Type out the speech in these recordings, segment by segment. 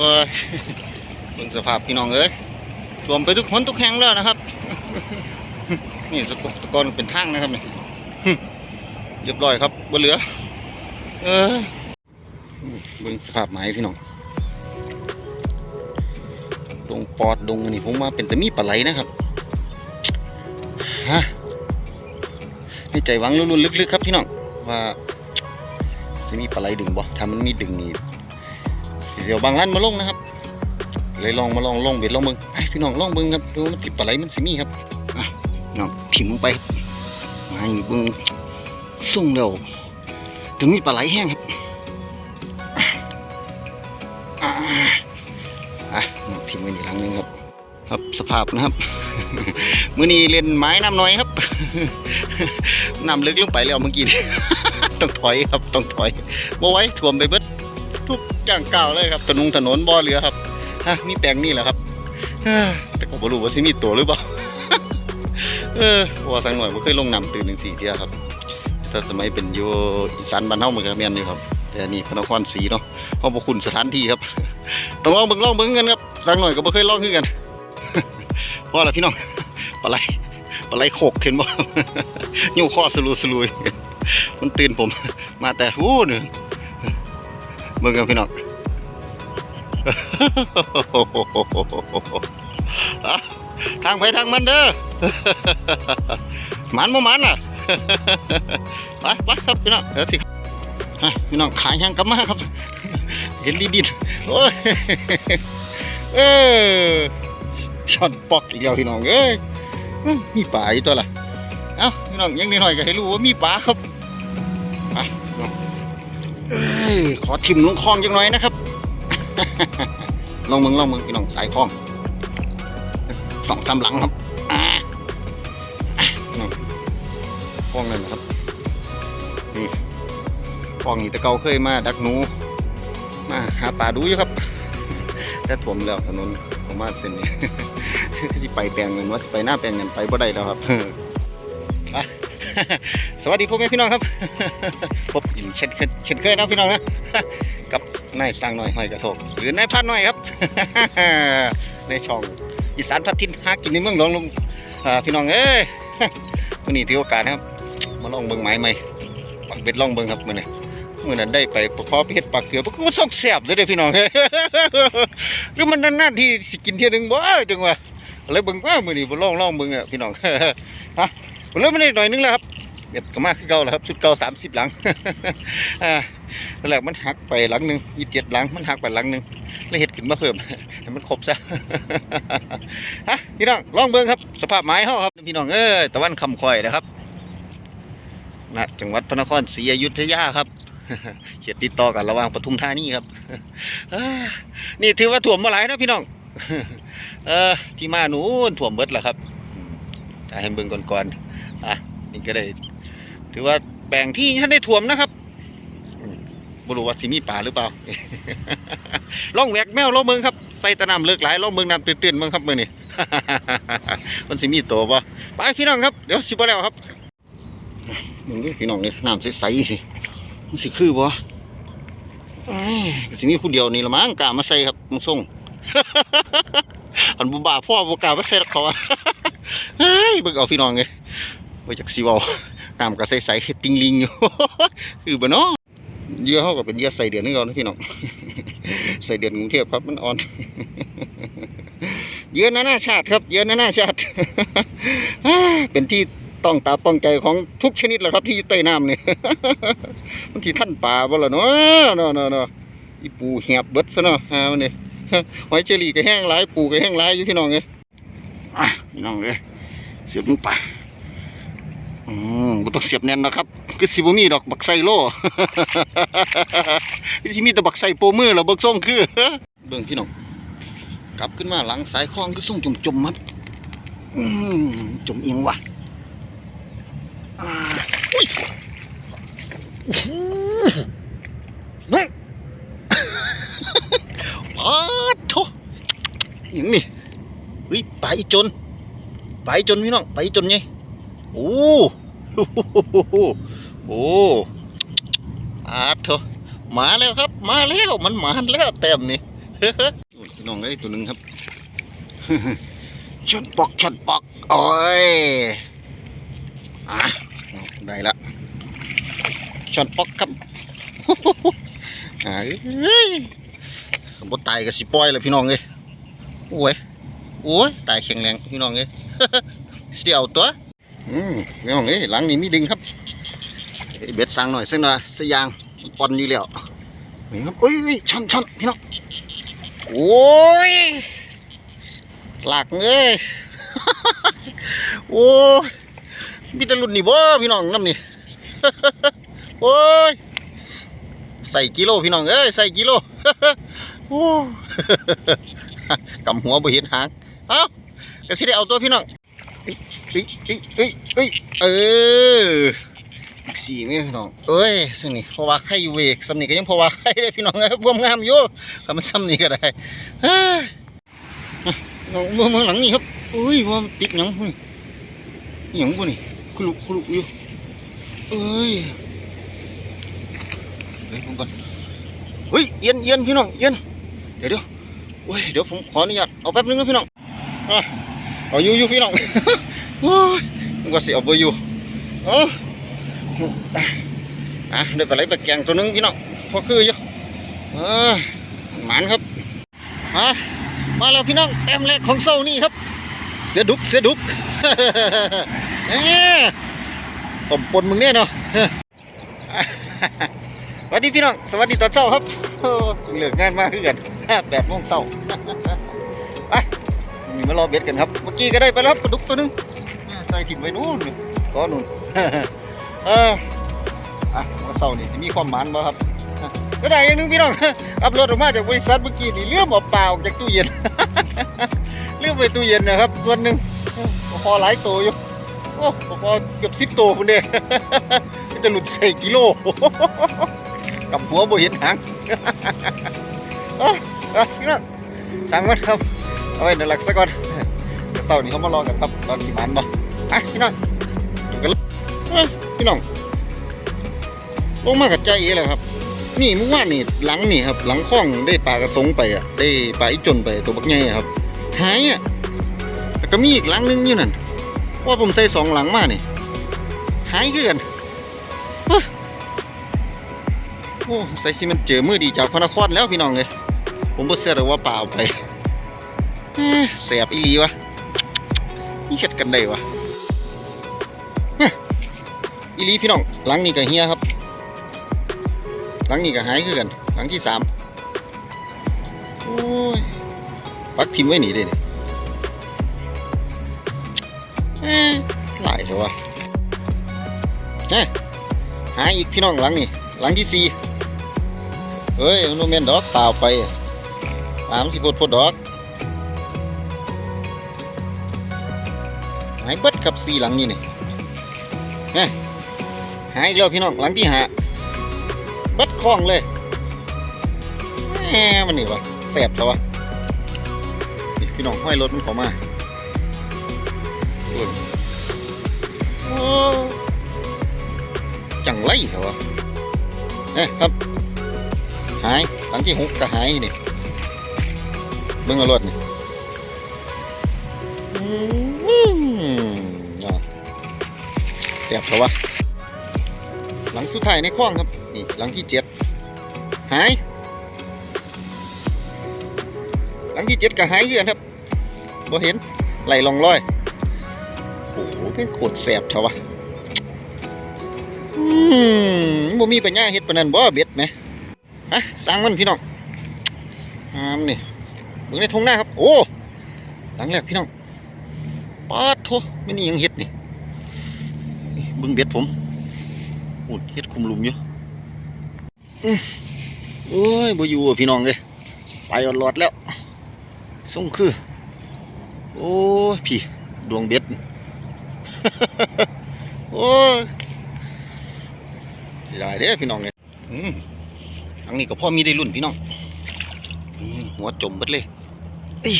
เอ้ยเบิ่งสภาพพี่น้องเอ้ยรวมไปทุกคนทุกแห่งแล้วนะครับ นี่สกตะกอนเป็นทางนะครับเนี่ยเรียบร้อยครับบ่เหลือ เออเบิ่งสภาพไม้พี่น้องตรงปอดดงนี้ผมว่าเป็นแต่มีปลาไหลนะครับฮะในใจหวังลุ่นๆลึกๆครับพี่น้องว่าจะมีปลาไหลดึงบ่ถ้ามันมีดึงนี่ เดี๋ยวบางร้านมาลงนะครับ เลยลองมาลองลองเบ็ดลองเบิ่งไปพี่น้องลองเบิ่งครับดูมันติดปลาไหลมันสิมีครับอะน้องถิ่มลงไปครับมาอีกเบิ่งส่งแล้วถึงมีปลาไหลแห้งครับอะน้องถิ่มไว้อีกครั้งหนึงครับ ครับสภาพนะครับมื้อนี้เล่นไม้น้ำน้อยครับน้ำลึกลงไปแล้วเมื่อกี้นี่ต้องถอยครับต้องถอยบ่ไว้ท่วมไปเบิด อย่างเก้าเลยครับถนนถนนบ่อเรือครับฮะมีแปลงนี่แหละครับแต่ก็บ่รู้ว่าสิมีตัวหรือเปล่าเออเพราะว่าสักหน่อยบ่เคยลงน้ำตื่นหนึ่งสี่เที่ยครับแต่สมัยเป็นอยู่อีสานบ้านเฮาเหมือนกันแม่นอยู่ครับ แต่นี่พระนครศรีเนาะเฮาบ่คุ้นสถานที่ครับต้องลองเบิ่งลองเบิ่งกันครับสักหน่อยก็บ่เคยลองคือกันพอแล้วพี่น้องปลาไหลปลาไหลโขกเห็นบ่อยู่ข้อสลูสลุยมันตื่นผม มาแต่หู้เนี่ย เบิ่งกันพี่น้องทางไปทางมันเด้อมันบ่มันอะไปไปครับพี่น้องเดี๋ยวสิพี่น้องขายยังกลับมาครับเห็นลีดินโอ้ยเออช็อตปอกอีกแล้วพี่น้องเอ้ยมีปลาอยู่ตัวละเอ้าพี่น้องยังนิดหน่อยก็ให้รู้ว่ามีปลาครับไป ขอทิมลงคลองจังหน่อยนะครับ ลองมึงลองมึงพี่น้องสายคลองสองสามหลังครับคลองนั่นนะครับนี่คลองนี่แตะเกาเคยมาดักหนูมาหาปลาดูอยู่ครับแต่ถ่วมแล้วถนนผมว่าเส้นนี้ที่ไปแปลงเงินว่าไปหน้าแปลงเงินไปบ่ได้แล้วครับสวัสดีพ่อแม่พี่น้องครับพบ เช่นเคยเช่นเคยนะพี่น้องนะกับนายสร้างหน่อยหอยกระทงหรือนายพันหน่อยครับ ในช่องอีสานพัดทินหากินในเมืองหลวงลุงพี่น้องเอ้ยวันนี้ถือโอกาสนะครับมาลองเบิ่งไม้ใหม่ปักเบ็ดลองเบิ่งครับมือนี้มื่อนั้นได้ไปพอเพชรปากเกลือพวกก็ส่งแสบเลยเด้อพี่น้องหรือมันนานๆที่สกินเที่ยนึงบ่จังว่าเลยเบิ่งว่ามือนี้บ่ลองลองเบิ่งอะพี่น้องฮะเริ่มมาได้หน่อยนึงแล้วครับ เบ็ดก็มากคือเก่าแล้วครับชุดเก่า30หลังอ่าตอนแรกมันหักไปหลังหนึ่ง27หลังมันหักไปหลังหนึ่งเลยเฮ็ดขึ้นมาเพิ่มให้มันครบซะฮะพี่น้องลองเบิ่งครับ สภาพไม้เฮาครับพี่น้องเอ้ยตะวันคำคอยนะครับณจังหวัดพระนครศรีอยุธยาครับเขียดติดต่อกันระหว่างปทุมธานีครับนี่ถือว่าถ่วมมาหลายนะพี่น้องเออที่มาหนูถ่วมเบิดแล้วครับให้เบิ่งก่อนๆอะนี่ก็ได้ ถือว่าแบ่งที่ท่านได้ถ่วมนะครับอืมบ่รู้ว่าสิมีป่าหรือเปล่าล่องแหวกแมวล่องเมืองครับใส่แตะน้ำเลิกหลายล่องเมืองน้ำตื่นๆเมืองครับมือนี่มันสิมีตัวบ่ไปพี่น้องครับเดี๋ยวสิบ่แล้วครับมึงดูพี่น้องนี่น้ำใสๆสิมันสิคือบ่เอ้ยก็สิมีผู้เดียวนี่ละมั้งกล้ามาใส่ครับมึงส่งอันบุบาพ่อบ่กล้ามาใส่หรอกเขาอะเฮ้ยเบิ่งเอาพี่น้องเลยว่าจากสิเว้า น้ำก็ใสๆติงลิงอยู่คือบ่เนาะเยื่อเฮาก็เป็นเยื่อใส่เดือนนึงเอานะพี่น้องใส่เดือนกรุงเทพครับมันอ่อน เยื่อนานาชาติครับ เยื่อนานาชาติเป็นที่ต้องตาต้องใจของทุกชนิดแหละครับที่อยู่ใต้น้ำนี่ยมันที่ท่านป่าบ่ละเนาะเนาะเนาะเนาะอีปูแหบเบิดซะเนาะฮามันนี่หอยเจลีก็แห้งหลายปูก็แห้งหลายอยู่พี่น้องเอ้ยอะพี่น้องเอ้ยเสียบลงไป อืมบ่ต้องเสียบแน่นนะครับ คือสิบ่มีดอกบักไซโลคือสิมีแต่บักไซโปมือแล้วเบิกส่งคือ เบิ่งพี่น้องกลับขึ้นมาหลังสายคลองคือส่งจมๆครับอืมจมเอียงว่ะอุ้ยนี่อ้าโถอย่างนี่เฮ้ยไปจน ไปจนพี่น้องไปจนไงโอ้ โหโอ้อาโถมาแล้วครับ มาแล้วมันมาแล้วแต้มนี่โอ้ยพี่น้องเอ้ตัวหนึ่งครับชนปอกชนปอกโอ้ยอะได้ละชนปอกครับอ่าเอ้ยบดตายกับสิปอยเลยพี่น้องเอ้ยโอ้ยโอ้ยตายแข็งแรงพี่น้องเอ้ยสิเอาตัว อืมพี่น้องเอ้ยหลังนี้มีดึงครับเอ้ยเบ็ดสั่งหน่อยสักหน่อยสกยางปอนอยู่แล้วนี่ครับเอ้ยเอ้ยช่อนช่อนพี่น้องโอ้ยหลักเอ้ยโอ้ยมีแต่รุ่นนี่บ่พี่น้องน้ำนี่โอ้ยใส่กิโลพี่น้องเอ้ยใส่กิโลโอ้กำหัวบ่เห็นหางเอ้าก็สิได้เอาตัวพี่น้อง เอ้ยเอ้ยเอ้ยเอ้ยเออสี่นี่พี่น้องเอ้ยซึ่งนี่เพราะว่าไข่อยู่เวกสำนี่ก็ยังเพราะว่าไข่ได้พี่น้องเอ้ยบวมงามอยู่ทำมันซ้ำนี่ก็ได้เฮ้ยน้องเมืองเมืองหลังนี่ครับอุ้ยว่ามันติดหยังพุ่นหยังพุ่นนี่คุลุคุลุอยู่เอ้ยเดี๋ยวผมก่อนเฮ้ยเอียนเอียนพี่น้องเอียนเดี๋ยวเดี๋ยวโอ้ยเดี๋ยวผมขออนุญาตเอาแป๊บนึงนะพี่น้องอะเอาอยู่อยู่พี่น้อง ว่าสิเอาไปอยู่เอ้าอะได้ปลาไหลปลาแกงตัวนึงพี่น้องพอคืออยู่เออหมานครับมามาแล้วพี่น้องแต้มแรกของเซานี่ครับ เสือดุกเสือดุกเอ้ยต้มปนมึงเนี่ยเนาะสวัสดีพี่น้องสวัสดีตอนเช้าครับเหลืองานมากขึ้นกันแปดโมงเช้าไปนี่มารอเบ็ดกันครับ เมื่อกี้ก็ได้ไปแล้วครับปลาดุกตัวนึง ใส่ถิ่มไว้นู่นก็นู่นเอออะวันเช้านี่สิมีความหมานบ่ครับก็ได้ย่างนึงพี่น้องอัพโหลดออกมาจากบริษัทเมื่อกี้นี่เลื่อมเอาเปล่าออกจากตู้เย็นเลื่อมไปตู้เย็นนะครับ ส่วนหนึ่งพอหลายตัวอยู่โอ้พอเกือบสิบตัวคนเดียจะหลุดใส่กิโลกับหัวบ่เห็นหางอาเอาพี่น้องสั่งมันครับเอาไว้ในหลักซะก่อนเสาร์นี้เขามารอกันครับตอนกี่มันบ่ อะพี่น้องกันเลยเอ้ยพี่น้องลงมากับใจเอ๋เลยครับ นี่เมื่อวานนี่หลังนี่ครับ หลังคล้องได้ปลากระสงไปอะ ได้ปลาอีจนไปตัวบักใหญ่ครับหายอะแล้วก็มีอีกหลังนึงอยู่นั่นว่าผมใส่สองหลังมานี่หายคือกันโอ้ใส่สิมันเจอมือดีจากพระนครแล้วพี่น้องเลยผมบ่เชื่อเลยว่าเปลาเอาไปเอ้ยแสบอีลีวะนี่เฮ็ดกันได้วะ อีลีพี่น้องหลังนี่ก็เฮียครับ หลังนี้ก็หายคือกัน หลังที่สามโอ้ยปักทิมไว้หนีได้เนี่ยหลายเถอะวะเฮ้หายอีกพี่น้องหลังนี่หลังที่สี่เฮ้ยมันโนเมนดอกเปล่าไปสามสิบพดพดดอกหายเบิดกับสี่หลังนี่นี่เฮ้ย หายอีกแล้วพี่น้องหลังที่หาเบัดคล้องเลยแหมมันนี่วะแสบแล้ววะพี่น้องห้อยรถมันเข้ามาจังไรเหรอวะเอ๊ะครับ หายหลังที่หกก็หายนี่เบิ่งเอารถนี่อืมอะแสบแล้ววะ หลังสุดท้ายในคลองครับ นี่หลังที่เจ็ดหาย หลังที่เจ็ดก็หายเกือนครับบ่เห็นไหลลองลอยโอ้โหเป็นโคตรแสบเถอะวะอืมบ่มีปัญญาเฮ็ดปานนั้นบ่เบ็ดไหมฮะสั่งมันพี่น้องอามนี่เบ่งในทงหน้าครับ โอ้หลังแรกพี่น้องปาดโทไม่นี่ยังเฮ็ดนี่เบิ่งเบ็ดผม อุดเฮ็ดคุมลุมอยู่อื้อโอ้ยบ่อยู่พี่น้องเลยไปอดหลอดแล้วส่งคือ โอ้ยพี่ดวงเบ็ดโอ้ยสียดายเด้พี่น้องเลยอันนี้ก็พ่อมีได้รุ่นพี่น้องหัวจมเบิดเลยอ้ย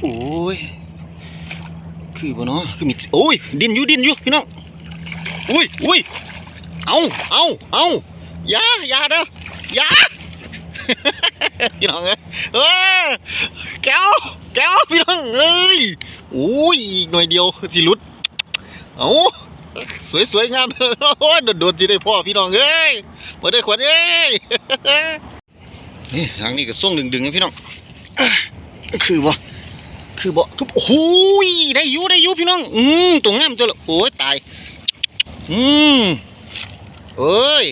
โอ้ยคือบ่เนาะคือมีโอ้ยดินอยู่ดินอยู่พี่น้องอุ้ยอุ้ย เอาเอาเอาอย่าอย่าเด้ออย่าพี่น้องเอ้ยเออแก้วแก้วพี่น้องเอ้ยโอ้ยอีกหน่อยเดียวสิหลุดเอาสวยๆงามโอ้ยโดดๆสิได้พ่อพี่น้องเอ้ยบ่ได้ขวัญเอ้ยนี่ทางนี้ก็ส่งดึงๆนะพี่น้องคือบ่คือบ่คือโอ้ยได้ยูได้ยูพี่น้อง อืมตรงงามตัวละโอ้ยตาย อืม เอ้ย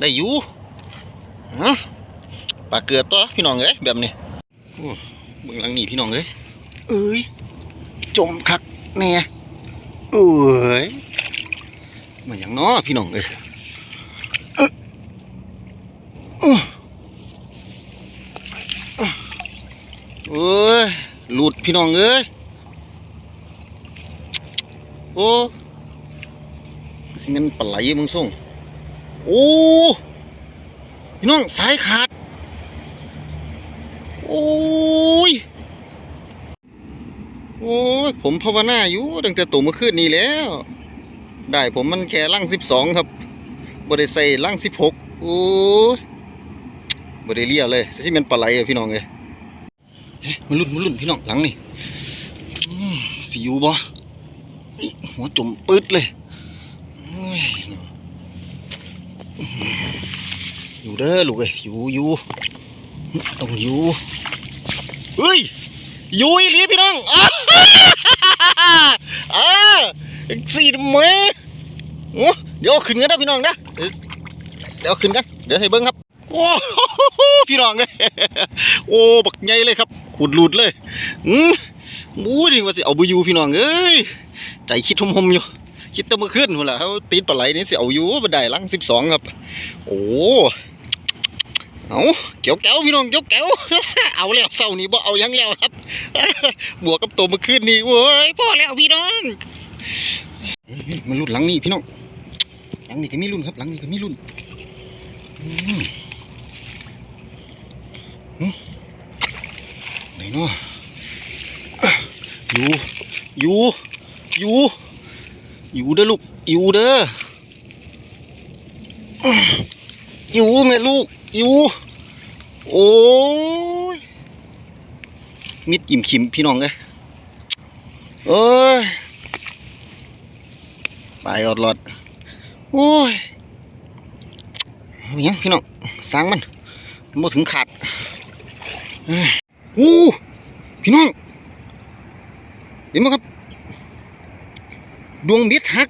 ได้อยู่ฮะปลาเกลือตัวพี่น้องเอ้ยแบบนี้โอ้เบื้องหลังนี่พี่น้องเอ้ยเอ้ย จมคักแน่เอ้ยมันอย่างน้อพี่น้องเอ้ยเอ้อเอ้อเอ้ยหลุดพี่น้องเอ้ยโอ้ สิแมันปลาไหลมึงส่งโอ้พี่น้องสายขาด โอ้ย โอ้ย ผมภาวนาอยู่ตั้งแต่ตัวเมื่อคืนนี้แล้ว ได้ผมมันแค่ลังสิบสองครับบได้ใส่ลังสิบหกโอ้ยบได้เลียเลยสิเป็นปลาไหลอะพี่น้องเลยเอ๊ะมันรุ่นมันรุ่นพี่น้องหลังนี่สิอยู่บ่อิหัวจมปืดเลย อยู่เด้อลูกเอ้ยอยู่อยู่ต้องอยู่เฮ้ยอยู่อีหลีพี่น้องอ้าอ่าสี่เมโอ้เดี๋ยวขึ้นกันนะพี่น้องนะเดี๋ยวขึ้นกันเดี๋ยวให้เบิ้งครับโอ้พี่น้องเลยโอ้บักใหญ่เลยครับขุดหลุดเลยอืมมูดิว่าสิเอาไปอยู่พี่น้องเอ้ยใจคิดหมๆอยู่ คิดแตะมื่อคืนพุ่นละเขาตีนปลาไหลนี่สิเอาอยู่บันไดลังสิบสองครับ โอ้เอาเกี่ยวแก้วพี่น้องเกี่ยวแก้วเอาแล้วเศร้านี้บ่เอายังแล้วครับ บวกกับตัวเมื่อคืนนี้โว้ยพ่อแล้วพี่น้องมันรุ่นหลังนี้พี่น้องหลังนี้ก็มีรุ่นครับหลังนี้ก็มีรุ่นไหนเนาะอยู่อยู่อยู่ อยู่เด้อลูกอยู่เด้ออยู่แม่ลูกอยู่โอ้ย มิดอิ่มขิมพี่น้องเลยเอ้ยตายอดหลอด โอ้ยอาหยังพี่น้องสร้างมันมันบ่ถึงขาดโอ้พี่น้องเห็นไหมครับ ดวงเบ็ดหัก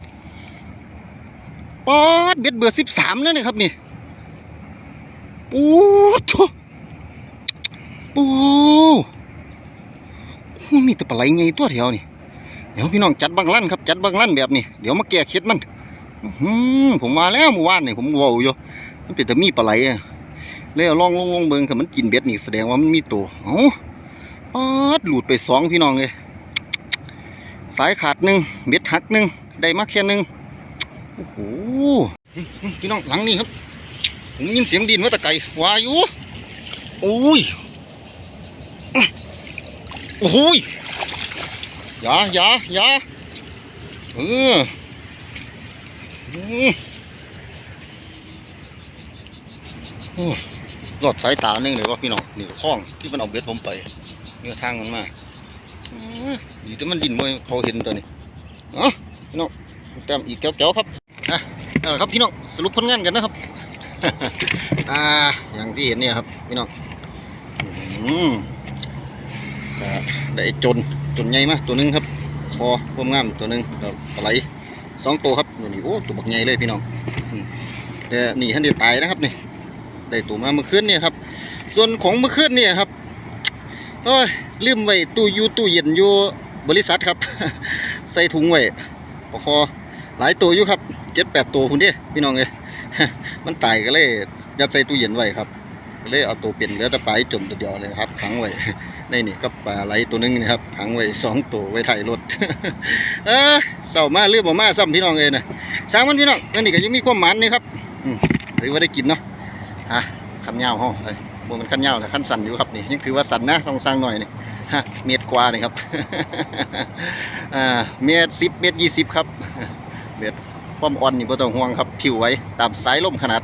ปอดเบ็ดเบอร์สิบสามแล้วนะครับนี่ปูโถปูมีแต่ปลาไหลไงตัวเดียวนี่ เดี๋ยวพี่น้องจัดบางลั่นครับ จัดบางลั่นแบบนี้ เดี๋ยวมาแก้เคล็ดมันอืผมมาแล้วเมื่อวานนี่ผมว้าอยู่มันเป็นแต่มีปลาไหลอะแล้วลองลองลองเบิ่งค่ะมันกินเบ็ดนี่แสดงว่ามันมีตัวเอ้าปอดหลุดไปสองพี่น้องเลย สายขาดหนึ่งเบ็ดหักหนึ่งได้มาแค่หนึ่งโอ้โหพี่น้องหลังนี่ครับ ผมยินเสียงดินว่าตะไก่วาอยู่โอ้ยโอ้ยอย่าอย่าอย่าเอออืมโอ้รอดสายตาหนึ่งเลยว่าพี่น้องนี่ก็คล้องที่มันเอาเบ็ดผมไปเนี่ก็ทางมันมา ดีแต่มันดินมวยเขาเห็นตัวนี้เออพี่น้องแต้มอีกแก้วๆครับอะเอาละครับพี่น้องสรุปผลงานกันนะครับ อ่าอย่างที่เห็นเนี่ยครับพี่น้องอืมได้จนจนใหญ่มากตัวหนึงครับคอความงามตัวหนึงแล้วปลาไหลสองตัวครับตัวนี้โอ้ตัวบักใหญ่เลยพี่น้องแต่นี่ท่านเดียวตายนะครับนี่ได้ตัวมาเมื่อคืนเนี่ยครับ ส่วนของเมื่อคืนเนี่ยครับ โอ้ยลืมไว้ตู้ยูตู้เย็นอยู่บริษัทครับ ใส่ถุงไว้ปคอหลายตัวอยู่ครับเจ็ดแปดตัวคุณเด้พี่น้องเอ้ยมันตายก็เลยยัดใส่ตู้เย็นไว้ครับก็เลยเอาตัวเป็นเหลือแต่ปลาให้จมตัวเดียวเลยครับขังไว้ในนี่ก็ปลาไหลตัวนึงนะครับขังไว้สองตัวไว้ถ่ายรถเออเศร้ามาเรื่องบ่มาซ้ำพี่น้องเอ้ยนะสร้างมันพี่น้องอันนี้ก็ยังมีความหมันนี่ครับอืมถือว่าได้กินเนาะอะขันยาวห้อเลย บมันขั้นยาวแต่ขั้นสั้นอยู่ครับนี่ยังถือว่าสั้นนะต้องสร้างหน่อยนี่ฮะเมตรกว่านี่ครับอ่าเมตรสิบเมตรยี่สิบครับเมตรความอ่อนนี่บ่ต้องห่วงครับผิวไว้ตามสายลมขนาด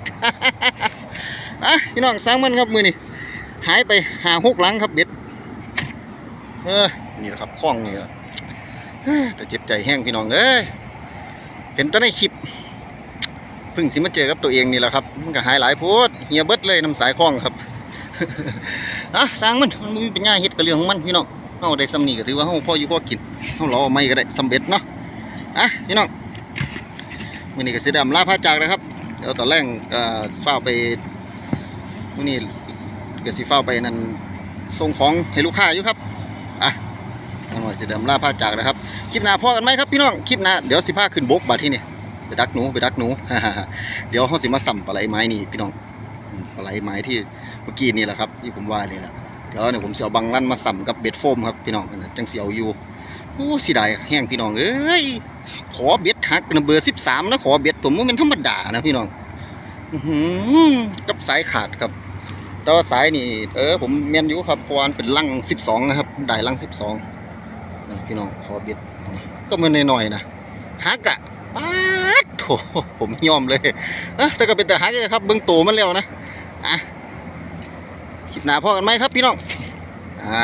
อะพี่น้องสร้างมันครับมือนี่หายไปหาหกหลังครับเบ็ดเออนี่แหละครับคล้องนี่แหละแต่เจ็บใจแห้งพี่น้องเอ้ยเห็นแตอนในคลิปพิ่งสิมาเจอกับตัวเองนี่แหละครับ มันก็หายหลายโพดเฮียเบิดเลยน้ำสายคล้องครับ อะสร้างมันมันมีปัญญาเฮ็ดกับเรื่องของมันพี่น้องเฮาได้ซ้ำนีก็ถือว่าเฮาพออยู่พอกินเฮารอไม่ก็ได้สำเร็จเนาะอะพี่น้องมื้อนี้ก็สิด้อำลาพระจากนะครับเดี๋ยวตอนแรกเอ่อฟ้าไปมื้อนี้ก็สิฟ้าไปนั่นส่งของให้ลูกค้าอยู่ครับอะเอาหน่อยสิดิมลาพาจากนะครับคลิปหน้าพอกันไหมครับพี่น้องคลิปหน้าเดี๋ยวสิพาขึ้นบกบาดที่นี่ไปดักหนูไปดักหนูเดี๋ยวเขาสิมาสัมปลาไหลไม้นี่พี่น้องปลาไหลไม้ที่ มื่อกี้นี่แหละครับที่ผมว่านี่แหละเดี๋ยวเนี่ยผมเสิเอาบังลั่นมาสัมกับเบ็ดโฟมครับพี่น้องนะจังเสียวอยู่โอ้สียดายแห้งพี่น้องเอ้ยขอเบ็ดหักนะเบอร์สิบสามนะขอเบ็ดผมว่ามันธรรมดานะพี่น้องอืกับสายขาดครับแต่ว่าสายนี่เออผมเมียนอยู่ครับเพราะวานเป็นลังสิบสองนะครับได้ลังสิบสองพี่น้องขอเบ็ดก็มันน้อยๆนะฮักอะป๊าดโถผมยอมเลยเอะแต่ก็เป็นแต่ฮักเลยครับเบื้องโตมันแล้วนะอะ คลิปหน้าพอกันไหมครับพี่น้อง